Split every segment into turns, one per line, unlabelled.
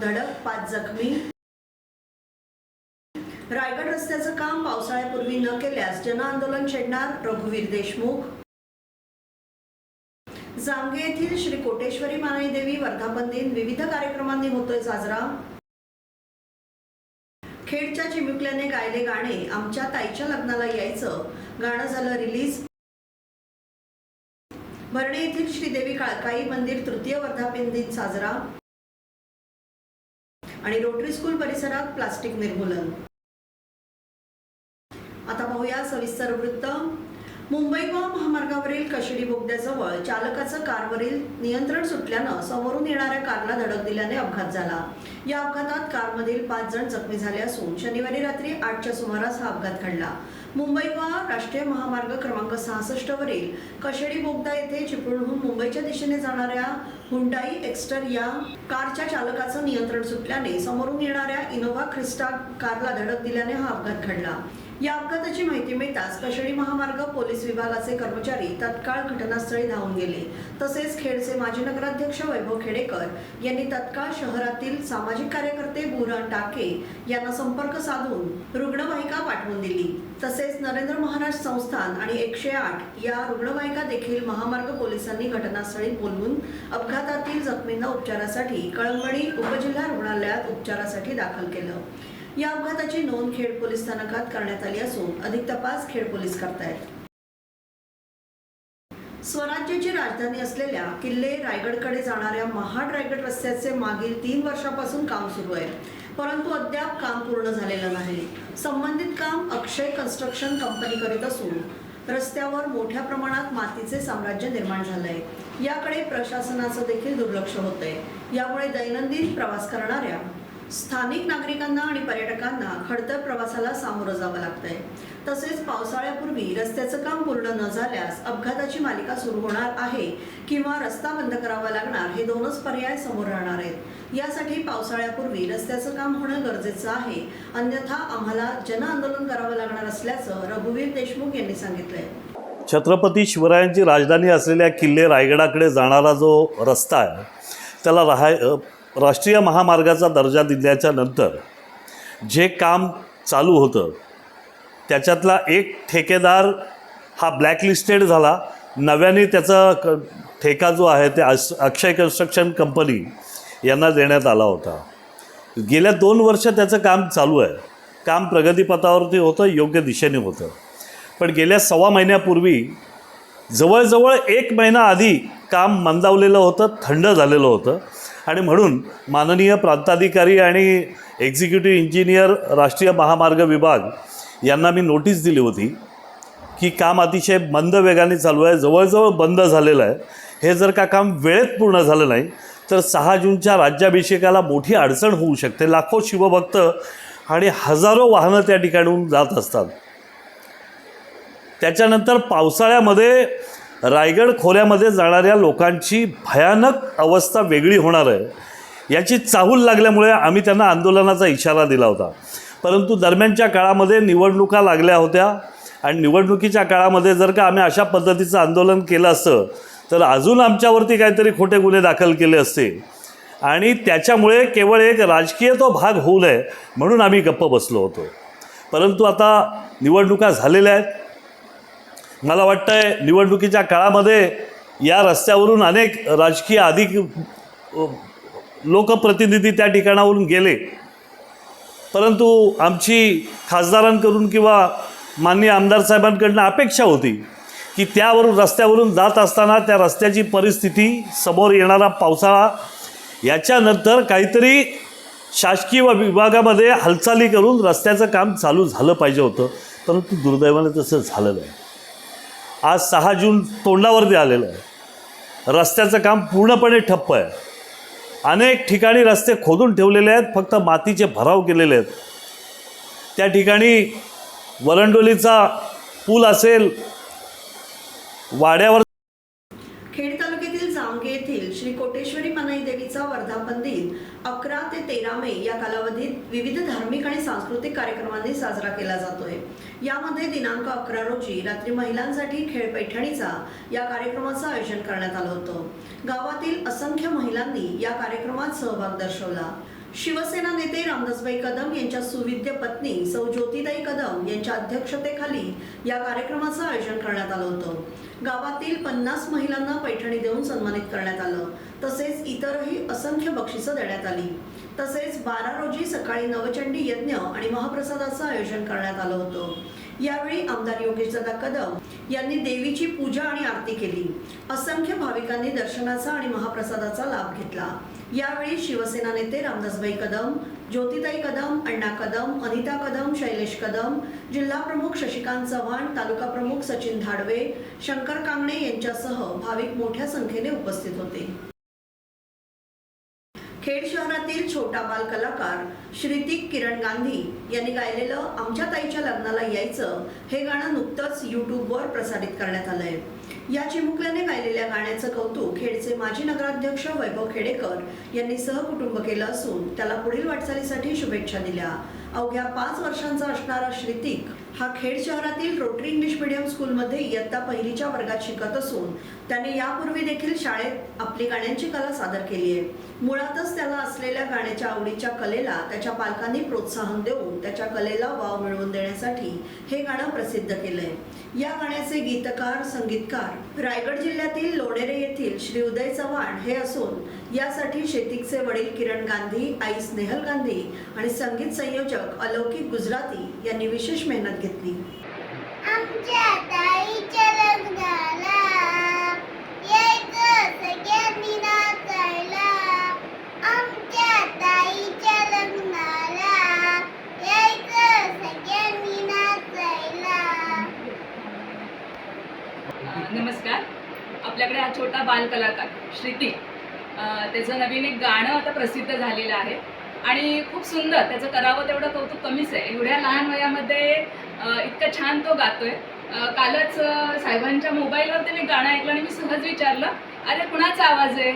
धडक पाच जखमी. रायगड रस्त्याचं काम पावसाळ्यापूर्वी न केल्यास जनआंदोलन छेडणार रघुवीर देशमुख. जामगे येथील श्री कोटेश्वरी मानाई देवी वर्धापन दिन विविध कार्यक्रमांनी होतोय साजरा. खेडच्या चिमुकल्याने गायले गाणे आमच्या ताईच्या लग्नाला यायचं गाणं झालं रिलीज भरणे येथील श्रीदेवी काळकाई मंदिर तृतीय वर्धापन दिन साजरा. आणि रोटरी स्कूल परिसरात प्लास्टिक निर्मूलन. आता पाहूया सविस्तर वृत्त. मुंबई गोवा महामार्गावरील कशिडी बोगद्याजवळ चालकाचं कारवरील नियंत्रण सुटल्यानं समोरून येणाऱ्या कारला धडक दिल्याने अपघात झाला. या अपघातात कारमधील पाच जण जखमी झाले असून शनिवारी रात्री आठच्या सुमारास हा अपघात घडला. मुंबई गोवा राष्ट्रीय महामार्ग क्रमांक सहासष्ट वरील कशेडी बोगदा येथे चिपळूणहून मुंबईच्या दिशेने जाणाऱ्या हुंडाई एक्स्टर या कारच्या चालकाचं नियंत्रण सुटल्याने समोरून येणाऱ्या इनोव्हा क्रिस्टा कारला धडक दिल्याने हा अपघात घडला. या अपघाताची माहिती मिळताच कशणी महामार्ग पोलीस विभागाचे कर्मचारी तत्काळ घटनास्थळी धावून गेले. तसेच खेडचे माजी नगराध्यक्ष वैभव खेडेकर यांनी तत्काळ शहरातील सामाजिक कार्यकर्ते बुरहान टाके यांना संपर्क साधून रुग्णवाहिका पाठवून दिली. तसेच नरेंद्र महाराज संस्थान आणि एकशे आठ या रुग्णवाहिका देखील महामार्ग पोलिसांनी घटनास्थळी बोलवून अपघातातील जखमींना उपचारासाठी कळंबणी उपजिल्हा रुग्णालयात उपचारासाठी दाखल केलं. या अपघाताची नोंद खेड पोलीस स्थानकात करण्यात आली असून अधिक तपास खेड पोलीस करतायत. स्वराज्याची राजधानी असलेल्या किल्ले रायगडकडे जाणाऱ्या महाड रायगड रस्त्याचे मागील तीन वर्षापासून काम सुरू आहे. परंतु अद्याप काम पूर्ण झालेलं नाही. संबंधित काम अक्षय कन्स्ट्रक्शन कंपनी करीत असून रस्त्यावर मोठ्या प्रमाणात मातीचे साम्राज्य निर्माण झालंय. याकडे प्रशासनाचं देखील दुर्लक्ष होतंय. यामुळे दैनंदिन प्रवास करणाऱ्या स्थानिक नागरिकांना आणि पर्यटकांना खडतर प्रवासाला सामोरं जावं लागतंय. तसेच पावसाळ्यापूर्वी रस्त्याचं काम पूर्ण न झाल्यास अपघाताची मालिका सुरू होणार आहे किंवा रस्ता बंद करावा लागणार हे दोनच पर्याय समोर राहणार आहेत. यासाठी पावसाळ्यापूर्वी रस्त्याचं काम होणं गरजेचं आहे. अन्यथा आम्हाला जनआंदोलन करावं लागणार असल्याचं रघुवीर देशमुख यांनी सांगितलंय.
छत्रपती शिवरायांची राजधानी असलेल्या किल्ले रायगडाकडे जाणारा जो रस्ता आहे त्याला राहाय राष्ट्रीय महामार्गाचा दर्जा दिल्याच्या नंतर जे काम चालू होतं त्याच्यातला एक ठेकेदार हा ब्लॅकलिस्टेड झाला. नव्याने त्याचा क ठेका जो आहे ते अस अक्षय कन्स्ट्रक्शन कंपनी यांना देण्यात आला होता. गेल्या दोन वर्ष त्याचं काम चालू आहे. काम प्रगतीपथावरती होतं योग्य दिशेने होतं. पण गेल्या सव्वा महिन्यापूर्वी जवळजवळ एक महिना आधी काम मंदावलेलं होतं थंड झालेलं होतं. आणि म्हणून माननीय प्रांताधिकारी आणि एक्झिक्युटिव्ह इंजिनियर राष्ट्रीय महामार्ग विभाग यांना मी नोटीस दिली होती की काम अतिशय मंद वेगाने चालू आहे जवळजवळ बंद झालेलं आहे. हे जर का काम वेळेत पूर्ण झालं नाही तर सहा जूनच्या राज्याभिषेकाला मोठी अडचण होऊ शकते. लाखो शिवभक्त आणि हजारो वाहनं त्या ठिकाणून जात असतात. त्याच्यानंतर पावसाळ्यामध्ये रायगड खोऱ्यामध्ये जाणाऱ्या लोकांची भयानक अवस्था वेगळी होणार आहे. याची चाहूल लागल्यामुळे आम्ही त्यांना आंदोलनाचा इशारा दिला होता. परंतु दरम्यानच्या काळामध्ये निवडणुका लागल्या होत्या आणि निवडणुकीच्या काळामध्ये जर का आम्ही अशा पद्धतीचं आंदोलन केलं असतं तर अजून आमच्यावरती काहीतरी खोटे गुन्हे दाखल केले असते. आणि त्याच्यामुळे केवळ एक राजकीय तो भाग होऊ नये म्हणून आम्ही गप्प बसलो होतो. परंतु आता निवडणुका झालेल्या आहेत. मला वाटतं आहे निवडणुकीच्या काळामध्ये या रस्त्यावरून अनेक राजकीय अधिक लोकप्रतिनिधी त्या ठिकाणावरून गेले. परंतु आमची खासदारांकडून किंवा माननीय आमदार साहेबांकडनं अपेक्षा होती की त्यावरून रस्त्यावरून जात असताना त्या रस्त्याची परिस्थिती समोर येणारा पावसाळा याच्यानंतर काहीतरी शासकीय विभागामध्ये हालचाली करून रस्त्याचं काम चालू झालं पाहिजे होतं. परंतु दुर्दैवाने तसं झालं नाही. आज सहा जून तोंडावरती आलेलं आहे. रस्त्याचं काम पूर्णपणे ठप्प आहे. अनेक ठिकाणी रस्ते खोदून ठेवलेले आहेत फक्त मातीचे भराव केलेले आहेत. त्या ठिकाणी वरंडोलीचा पूल असेल वाड्यावर
खेड तालुक्यातील जामगे येथील श्री कोटेश्वरी मनाई देवीचा वर्धापन दिन अकरा ते तेरा मे या कालावधीत विविध धार्मिक आणि सांस्कृतिक कार्यक्रमांनी साजरा केला जातोय. यामध्ये दिनांक अकरा रोजी रात्री महिलांसाठी खेळ पैठणीचा या कार्यक्रमाचं आयोजन करण्यात आलं होतं. गावातील असंख्य महिलांनी या कार्यक्रमात सहभाग दर्शवला. शिवसेना नेते रामदासबाई कदम यांच्या सुविद्य पत्नी सौ ज्योतिताई कदम यांच्या अध्यक्षतेखाली या कार्यक्रमाचं आयोजन करण्यात आलं होतं. गावातील पन्नास महिलांना पैठणी देऊन सन्मानित करण्यात आलं. तसेच इतरही असंख्य बक्षिसं देण्यात आली. तसेच बारा रोजी सकाळी नवचंडी यज्ञ आणि महाप्रसादाचं आयोजन करण्यात आलं होतं. यावेळी आमदार योगेशदादा कदम यांनी देवीची पूजा आणि आरती केली. असंख्य भाविकांनी दर्शनाचा आणि महाप्रसादाचा लाभ घेतला. यावेळी शिवसेना नेते रामदासबाई कदम ज्योतिताई कदम अण्णा कदम अनिता कदम शैलेश कदम जिल्हा प्रमुख शशिकांत चव्हाण तालुका प्रमुख सचिन धाडवे शंकर कांगणे यांच्यासह भाविक मोठ्या संख्येने उपस्थित होते. खेड शहरातील छोटा बाल कलाकार श्रीतिक किरण गांधी यांनी गायलेलं आमच्या ताईच्या लग्नाला यायचं हे गाणं नुकतंच युट्यूबवर प्रसारित करण्यात आलंय. या चिमुकल्याने गायलेल्या गाण्याचं कौतुक खेडचे माजी नगराध्यक्ष वैभव खेडेकर यांनी सहकुटुंब केलं असून त्याला पुढील वाटचालीसाठी शुभेच्छा दिल्या. अवघ्या पाच वर्षांचा असणारा श्रीतिक हा खेड शहरातील रोटरी इंग्लिश मीडियम स्कूलमध्ये इयत्ता पहिलीच्या वर्गात शिकत असून त्याने यापूर्वी देखील शाळेत आपली गाण्यांची कला सादर केली आहे. मुळातच त्याला असलेल्या गाण्याच्या आवडीच्या कलेला त्याच्या पालकांनी प्रोत्साहन देऊन त्याच्या कलेला वाव मिळवून देण्यासाठी हे गाणं प्रसिद्ध केलंय. या गाण्याचे गीतकार संगीतकार रायगड जिल्ह्यातील लोणेरे येथील श्री उदय चव्हाण हे असून यासाठी शेतिकचे वडील किरण गांधी आई स्नेहल गांधी आणि संगीत संयोजक अलौकिक गुजराती यांनी विशेष मेहनत घेतली.
आमच्या ताईच्या लग्नाला यायचं सगळ्यांनी नाचायला. आमच्या ताईच्या लग्नाला यायचं सगळ्यांनी नाचायला.
नमस्कार. आपल्याकडे हा छोटा बालकलाकार श्रीती. अ, त्याचं नवीन एक गाणं आता प्रसिद्ध झालेलं आहे. आणि खूप सुंदर त्याचं करावं तेवढं कौतुक कमीच आहे. एवढ्या लहान वयामध्ये इतकं छान तो गातोय. कालच साहेबांच्या मोबाईलवर त्याने गाणं ऐकलं आणि मी सहज विचारलं अरे कुणाचा आवाज आहे?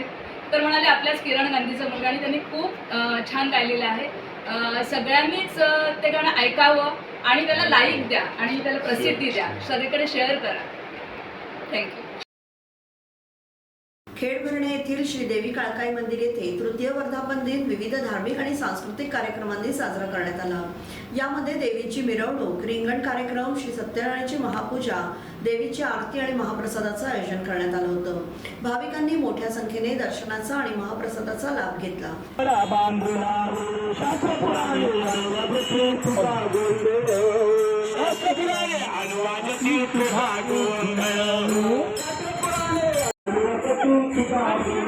तर म्हणाले आपल्याच किरण गांधीचा मुलगा. आणि त्यांनी खूप छान गायलेलं आहे. सगळ्यांनीच ते गाणं ऐकावं आणि त्याला लाईक द्या आणि त्याला प्रसिद्धी द्या. सगळीकडे शेअर करा. थँक्यू
खेड भरणे येथील श्रीदेवी काळकाई मंदिर येथे तृतीय वर्धापन दिन विविध धार्मिक आणि सांस्कृतिक कार्यक्रमांनी साजरा करण्यात आला. यामध्ये देवीची मिरवणूक रिंगण कार्यक्रम श्री सत्यनारायणची महापूजा देवीची आरती आणि महाप्रसादाचं आयोजन करण्यात आलं होतं. भाविकांनी मोठ्या संख्येने दर्शनाचा आणि महाप्रसादाचा लाभ घेतला.
पहिला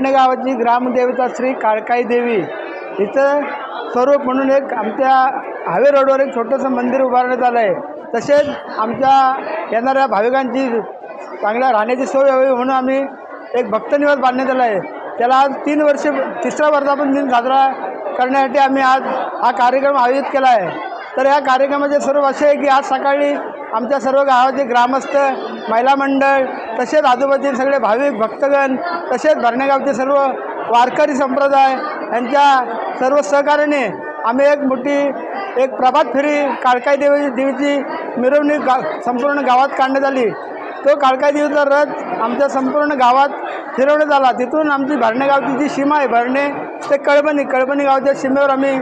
भरणे गावाची ग्रामदेवता श्री काळकाई देवी. इथं स्वरूप म्हणून एक आमच्या हावे रोडवर एक छोटंसं मंदिर उभारण्यात आलं आहे तसेच आमच्या येणाऱ्या भाविकांची चांगल्या राहण्याची सोय हवी म्हणून आम्ही एक भक्तनिवास बांधण्यात आला आहे त्याला आज तीन वर्ष तिसरा वर्धापन दिन साजरा करण्यासाठी आम्ही आज हा कार्यक्रम आयोजित केला आहे तर या कार्यक्रमाचे स्वरूप असे आहे की आज सकाळी आमच्या सर्व गावाचे ग्रामस्थ महिला मंडळ तसेच आजूबाजूचे सगळे भाविक भक्तगण तसेच भरणेगावचे सर्व वारकरी संप्रदाय यांच्या सर्व सहकार्याने आम्ही एक मोठी एक प्रभात फेरी काळकाई देवी देवीची मिरवणूक गा संपूर्ण गावात काढण्यात आली. तो काळका देवीचा रथ आमच्या संपूर्ण गावात फिरवण्यात आला. तिथून आमची भरणे गावची जी सीमा आहे भरणे ते कळबणी कळबणी गावच्या सीमेवर आम्ही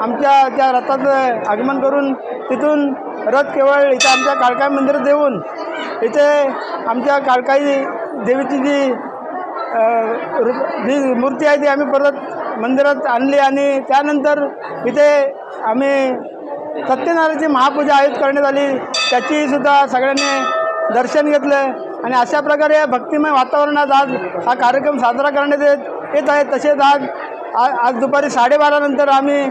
आमच्या त्या रथाचं आगमन करून तिथून रथ केवळ इथं आमच्या काळकाई मंदिरात देऊन इथे आमच्या काळकाई देवीची जी रु- जी मूर्ती आहे ती आम्ही परत मंदिरात आणली आणि त्यानंतर इथे आम्ही सत्यनारायणची महापूजा आयोजित करण्यात आली. त्याचीसुद्धा सगळ्यांनी दर्शन घेतलं आणि अशा प्रकारे या भक्तिमय वातावरणात आज हा कार्यक्रम साजरा करण्यात येत येत आहे. तसेच आज आज दुपारी साडेबारानंतर आम्ही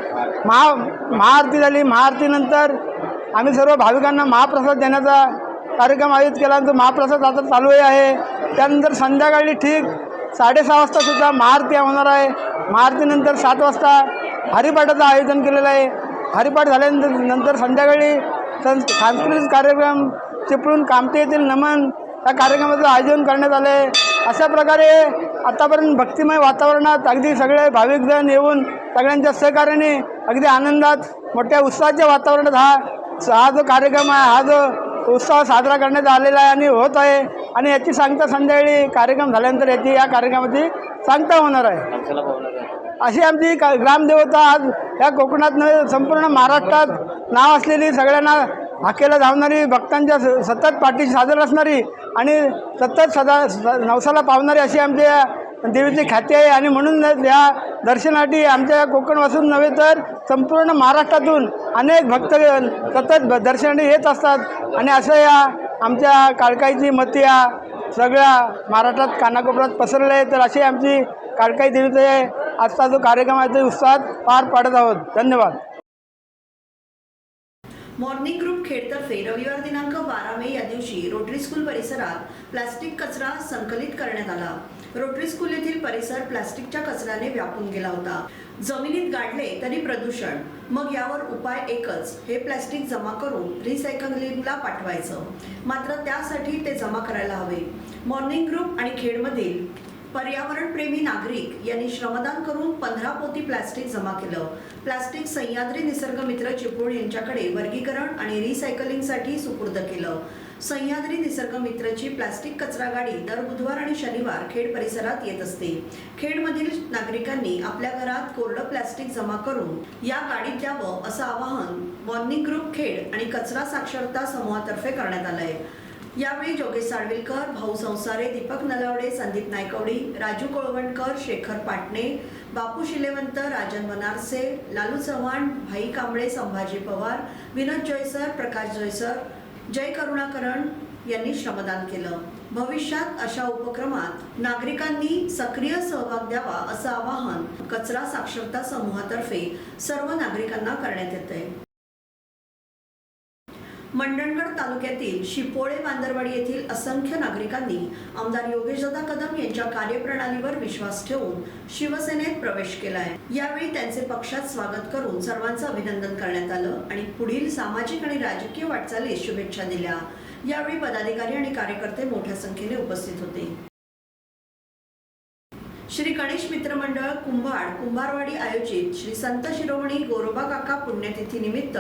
महा महाआरती झाली. महाआरतीनंतर आम्ही सर्व भाविकांना महाप्रसाद देण्याचा कार्यक्रम आयोजित केला. तो महाप्रसाद आता चालू आहे. त्यानंतर संध्याकाळी ठीक साडेसहा वाजतासुद्धा महाआरती होणार आहे. महाआरतीनंतर सात वाजता हरिपाठाचं आयोजन केलेलं आहे. हरिपाठ झाल्यानंतर नंतर संध्याकाळी सं सांस्कृतिक कार्यक्रम चिपळूण कामते येथील नमन या कार्यक्रमाचं आयोजन करण्यात आलं आहे अशा प्रकारे आतापर्यंत भक्तिमय वातावरणात अगदी सगळे भाविकजण येऊन सगळ्यांच्या सहकार्याने अगदी आनंदात मोठ्या उत्साहाच्या वातावरणात हा हा जो कार्यक्रम आहे हा जो उत्सव साजरा करण्यात आलेला आहे आणि होत आहे आणि याची सांगता संध्याकाळी कार्यक्रम झाल्यानंतर याची या कार्यक्रमाची सांगता होणार आहे. अशी आमची का ग्रामदेवता आज या कोकणात नव्हे संपूर्ण महाराष्ट्रात नाव असलेली सगळ्यांना हाकेला धावणारी भक्तांच्या स- सतत पाठीशी सादर असणारी आणि सतत सदा स- नवसाला पावणारी अशी आमच्या देवीची ख्याती आहे. आणि म्हणून या दर्शनासाठी आमच्या कोकणवासून नव्हे तर संपूर्ण महाराष्ट्रातून अनेक भक्त सतत दर्शनासाठी येत असतात. आणि असं या आमच्या काळकाईची मती या सगळ्या महाराष्ट्रात कानाकोपऱ्यात पसरले आहे तर अशी आमची काळकाई देवीचे आजचा जो कार्यक्रम आहे ते उत्साहात पार पाडत आहोत. धन्यवाद.
मॉर्निंग ग्रुप खेडतर्फे रविवार दिनांक बारा मे या दिवशी रोटरी स्कूल परिसरात प्लास्टिक कचरा संकलित करण्यात आला. रोटरी स्कूल येथील परिसर प्लास्टिकच्या कचऱ्याने व्यापून गेला होता. जमिनीत गाडले तरी प्रदूषण. मग यावर उपाय एकच हे प्लास्टिक जमा करून रिसायकलिंगला पाठवायचं. मात्र त्यासाठी ते जमा करायला हवे. मॉर्निंग ग्रुप आणि खेडमधील पर्यावरणप्रेमी नागरिक यांनी श्रमदान करून पंधरा पोती प्लास्टिक जमा केलं. प्लास्टिक सह्याद्री निसर्ग मित्र चिपळूण यांच्याकडे वर्गीकरण आणि रिसायकलिंगसाठी सुपूर्द केलं. सह्याद्री निसर्ग मित्रची प्लास्टिक कचरा गाडी दर बुधवार आणि शनिवार खेड परिसरात येत असते. खेडमधील नागरिकांनी आपल्या घरात कोरडं प्लास्टिक जमा करून या गाडीत द्यावं असं आवाहन मॉर्निंग ग्रुप खेड आणि कचरा साक्षरता समूहातर्फे करण्यात आलंय. यावेळी जोगेश साळवेलकर भाऊ संसारे दीपक नलावडे संदीप नायकवडी राजू कोळवणकर शेखर पाटणे बापू शिलेवंत राजन वनारसे लालू चव्हाण भाई कांबळे संभाजी पवार विनोद जयसर प्रकाश जयसर जय करुणाकरण यांनी श्रमदान केलं. भविष्यात अशा उपक्रमात नागरिकांनी सक्रिय सहभाग द्यावा असं आवाहन कचरा साक्षरता समूहातर्फे सर्व नागरिकांना करण्यात येते मंडणगड तालुक्यातील शिपोळे बांदरवाडी येथील असंख्य नागरिकांनी आमदार योगेशदादा कदम यांच्या कार्यप्रणालीवर विश्वास ठेवून शिवसेनेत प्रवेश केलाय. यावेळी त्यांचे पक्षात स्वागत करून सर्वांचं अभिनंदन करण्यात आलं आणि पुढील सामाजिक आणि राजकीय वाटचालीस शुभेच्छा दिल्या. यावेळी पदाधिकारी आणि कार्यकर्ते मोठ्या संख्येने उपस्थित होते. श्री गणेश मित्र मंडळ कुंभाड कुंभारवाडी आयोजित श्री संत शिरोमणी गोरोबा काका पुण्यतिथी निमित्त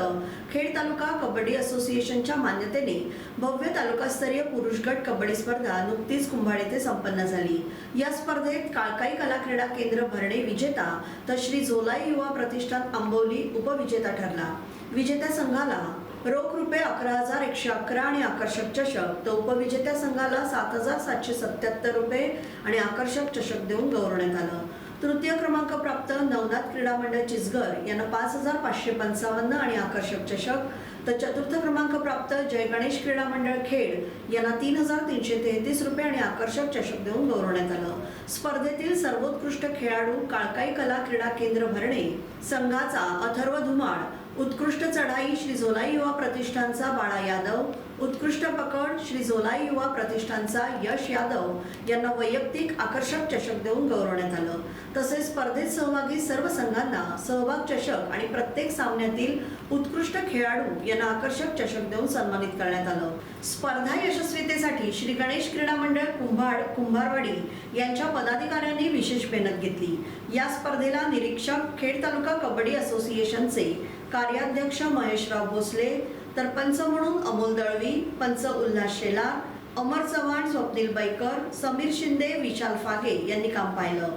खेड तालुका कबड्डी असोसिएशनच्या मान्यतेने भव्य तालुकास्तरीय पुरुष गट कबड्डी स्पर्धा नुकतीच कुंभाड येथे संपन्न झाली. या स्पर्धेत काळकाई कला क्रीडा केंद्र भरणे विजेता तर श्री झोलाई युवा प्रतिष्ठान आंबोली उपविजेता ठरला. विजेत्या संघाला रोख रुपये अकरा हजार एकशे अकरा आणि आकर्षक चषक. तर उपविजेत्या संघाला सात हजार सातशे सत्याहत्तर रुपये आणि आकर्षक चषक देऊन गौरवण्यात आलं. तृतीय क्रमांक प्राप्त नवनाथ क्रीडा मंडळ चिसगर यांना पाच हजार पाचशे पंचावन्न आणि आकर्षक चषक. तर चतुर्थ क्रमांक प्राप्त जय गणेश क्रीडा मंडळ खेड यांना तीन हजार तीनशे तेहतीस रुपये आणि आकर्षक चषक देऊन गौरवण्यात आलं. स्पर्धेतील सर्वोत्कृष्ट खेळाडू काळकाई कला क्रीडा केंद्र भरणे संघाचा अथर्व धुमाळ. उत्कृष्ट चढाई श्री झोलाई युवा प्रतिष्ठानचा बाळा यादव उत्कृष्ट पकड श्री झोलाई युवा प्रतिष्ठानचा यश यादव यांना वैयक्तिक आकर्षक चषक देऊन गौरवण्यात आलं. तसेच स्पर्धेत सहभागी सर्व संघांना सहभाग चषक आणि प्रत्येक सामन्यातील उत्कृष्ट खेळाडू यांना आकर्षक चषक देऊन सन्मानित करण्यात आलं. स्पर्धा यशस्वीतेसाठी श्री गणेश क्रीडा मंडळ कुंभाड कुंभारवाडी यांच्या पदाधिकाऱ्यांनी विशेष मेहनत घेतली. या स्पर्धेला निरीक्षक खेड तालुका कबड्डी असोसिएशनचे कार्याध्यक्ष महेशराव भोसले तर पंच म्हणून अमोल दळवी पंच उल्हास शेलार अमर चव्हाण स्वप्नील बैकर समीर शिंदे विशाल फागे यांनी काम पाहिलं.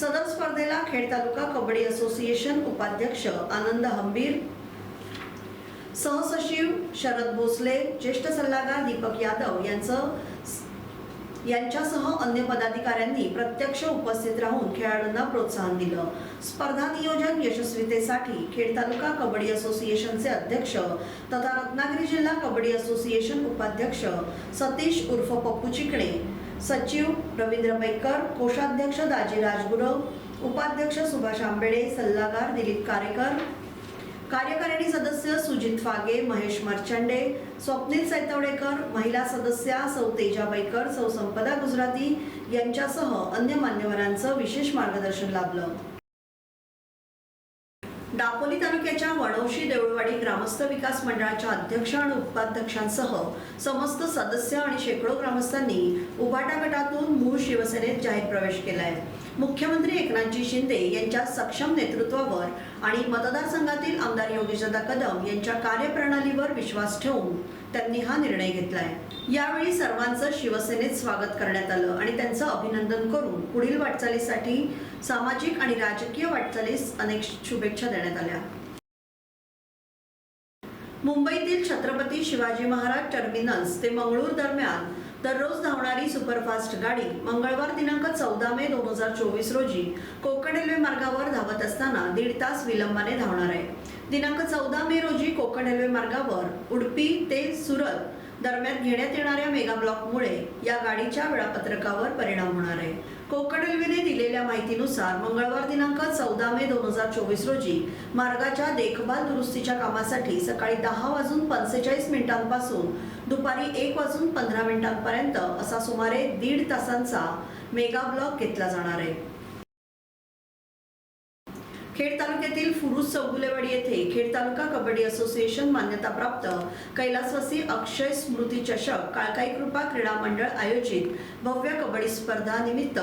सदर स्पर्धेला खेड तालुका कबड्डी असोसिएशन उपाध्यक्ष आनंद हंबीर सहसचिव शरद भोसले ज्येष्ठ सल्लागार दीपक यादव यांचं यांच्यासह अन्य पदाधिकाऱ्यांनी प्रत्यक्ष उपस्थित राहून खेळाडूंना प्रोत्साहन दिलं. स्पर्धा नियोजन यशस्वीतेसाठी खेड तालुका कबड्डी असोसिएशनचे अध्यक्ष तथा रत्नागिरी जिल्हा कबड्डी असोसिएशन उपाध्यक्ष सतीश उर्फ पप्पू चिकणे सचिव रवींद्र बैकर कोषाध्यक्ष दाजी राजगुरव उपाध्यक्ष सुभाष आंबेडे सल्लागार दिलीप कारेकर कार्यकारिणी सदस्य सुजित फागे महेश मर्चंडे स्वप्नील सैतवडेकर महिला सदस्या सौ तेजा बैकर सौ संपदा गुजराती यांच्यासह अन्य मान्यवरांचं विशेष मार्गदर्शन लाभलं. दापोली तालुक्याच्या वणवशी देऊळवाडी ग्रामस्थ विकास मंडळाच्या अध्यक्ष आणि उपाध्यक्षांसह समस्त सदस्य आणि शेकडो ग्रामस्थांनी उभाटा गटातून मूळ शिवसेनेत जाहीर प्रवेश केलाय. मुख्यमंत्री एकनाथजी शिंदे यांच्या सक्षम नेतृत्वावर आणि मतदारसंघातील आमदार योगेशदा कदम यांच्या कार्यप्रणालीवर विश्वास ठेवून त्यांनी हा निर्णय घेतलाय. यावेळी सर्वांचं शिवसेनेत स्वागत करण्यात आलं आणि त्यांचं अभिनंदन करून पुढील वाटचालीसाठी सामाजिक आणि राजकीय वाटचालीस अनेक शुभेच्छा देण्यात आल्या. मुंबईतील छत्रपती शिवाजी महाराज टर्मिनस ते मंगळूर दरम्यान दररोज धावणारी सुपरफास्ट गाडी मंगळवार दिनांक चौदा मे दोन हजार चोवीस रोजी कोकण रेल्वे मार्गावर धावत असताना दीड तास विलंबाने धावणार आहे. दिनांक चौदा मे रोजी कोकण रेल्वे मार्गावर उडपी ते सुरत दरम्यान घेण्यात येणाऱ्या मेगा ब्लॉकमुळे या गाडीच्या वेळापत्रकावर परिणाम होणार आहे. कोकण रेल्वेने दिलेल्या माहितीनुसार मंगळवार दिनांक चौदा मे दोन हजार चोवीस रोजी मार्गाच्या देखभाल दुरुस्तीच्या कामासाठी सकाळी दहा वाजून पंचेचाळीस मिनिटांपासून दुपारी एक वाजून पंधरा मिनिटांपर्यंत असा सुमारे दीड तासांचा मेगा ब्लॉक घेतला जाणार आहे. खेड तालुक्यातील फुरुज चौगुलेवाडी येथे खेड तालुका कबड्डी असोसिएशन मान्यताप्राप्त कैलासवासी अक्षय स्मृती चषक काळकाई कृपा क्रीडा मंडळ आयोजित भव्य कबड्डी स्पर्धा निमित्त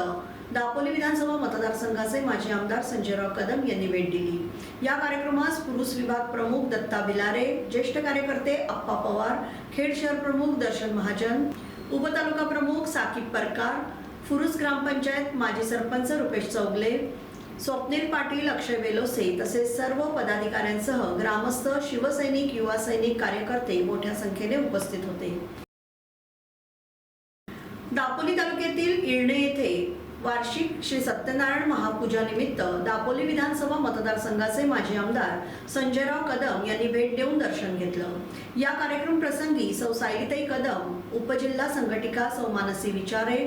दापोली विधानसभा मतदारसंघाचे माजी आमदार संजयराव कदम यांनी भेट दिली. या कार्यक्रमास पुरुष विभाग प्रमुख दत्ता बिलारे ज्येष्ठ कार्यकर्ते अप्पा पवार खेड शहर प्रमुख दर्शन महाजन उपतालुका प्रमुख साकीब परकार फुरुस ग्रामपंचायत माजी सरपंच रुपेश चौगले स्वप्नील पाटील अक्षय वेलोसे तसेच सर्व पदाधिकाऱ्यांसह ग्रामस्थ शिवसैनिक युवा सैनिक कार्यकर्ते मोठ्या संख्येने उपस्थित होते. दापोली तालुक्यातील इरणे वार्षिक श्री सत्यनारायण महापूजा निमित्त दापोली विधानसभा मतदारसंघाचे माजी आमदार संजयराव कदम यांनी भेट देऊन दर्शन घेतलं. या कार्यक्रम प्रसंगी सौ साईताई कदम उपजिल्हा संघटिका सौ मानसी विचारे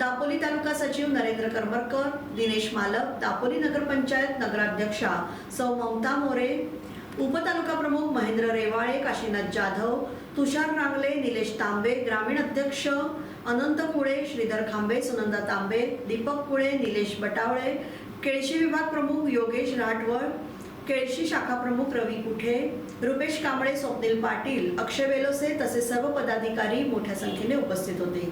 दापोली तालुका सचिव नरेंद्र करमरकर दिनेश मालक दापोली नगरपंचायत नगराध्यक्षा सौ ममता मोरे उपतालुका प्रमुख महेंद्र रेवाळे काशीनाथ जाधव तुषार रांगले निलेश तांबे ग्रामीण अध्यक्ष अनंत कुळे श्रीधर खांबे सुनंदा तांबे दीपक कुळे निलेश बटावळे केळशी विभाग प्रमुख योगेश राठवळ केळशी शाखा प्रमुख रवी कुठे रुपेश कांबळे स्वप्नील पाटील अक्षय वेलोसे तसेच सर्व पदाधिकारी मोठ्या संख्येने उपस्थित होते.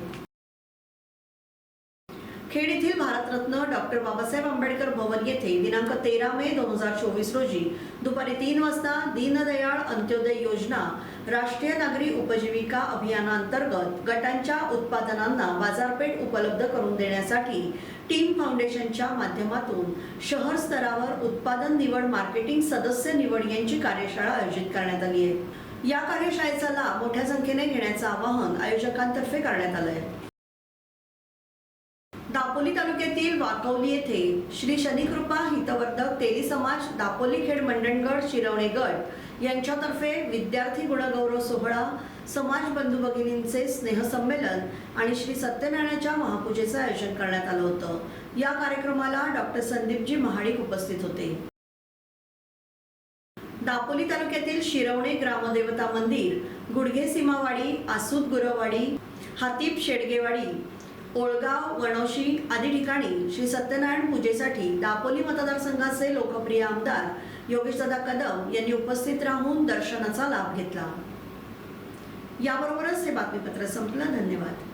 खेड येथील भारतरत्न डॉक्टर बाबासाहेब आंबेडकर भवन येथे दिनांक तेरा मे दोन हजार चोवीस रोजी दुपारी तीन वाजता दीनदयाळ अंत्योदय योजना राष्ट्रीय नागरी उपजीविका अभियानांतर्गत गटांच्या उत्पादनांना बाजारपेठ उपलब्ध करून देण्यासाठी टीम फाउंडेशनच्या माध्यमातून शहर स्तरावर उत्पादन निवड मार्केटिंग सदस्य निवड यांची कार्यशाळा आयोजित करण्यात आली आहे. या कार्यशाळेचा लाभ मोठ्या संख्येने घेण्याचं आवाहन आयोजकांतर्फे करण्यात आलं आहे दापोली तालुक्यातील वाकवली येथे श्री शनिकृपा हितवर्धक तेली समाज दापोली खेड मंडणगड शिरवणे गट यांच्यातर्फे विद्यार्थी गुणगौरव सोहळा समाज बंधू भगिनींचे स्नेहसंमेलन आणि श्री सत्यनारायणाच्या महापूजेचं आयोजन करण्यात आलं होतं. या कार्यक्रमाला डॉक्टर संदीपजी महाडिक उपस्थित होते. दापोली तालुक्यातील शिरवणे ग्रामदेवता मंदिर गुडघे सीमावाडी आसूद गुरवाडी हातीप शेडगेवाडी ओळगाव वणोशी आदी ठिकाणी श्री सत्यनारायण पूजेसाठी दापोली मतदारसंघाचे लोकप्रिय आमदार योगेशदादा कदम यांनी उपस्थित राहून दर्शनाचा लाभ घेतला. याबरोबरच हे बातमीपत्र संपलं. धन्यवाद.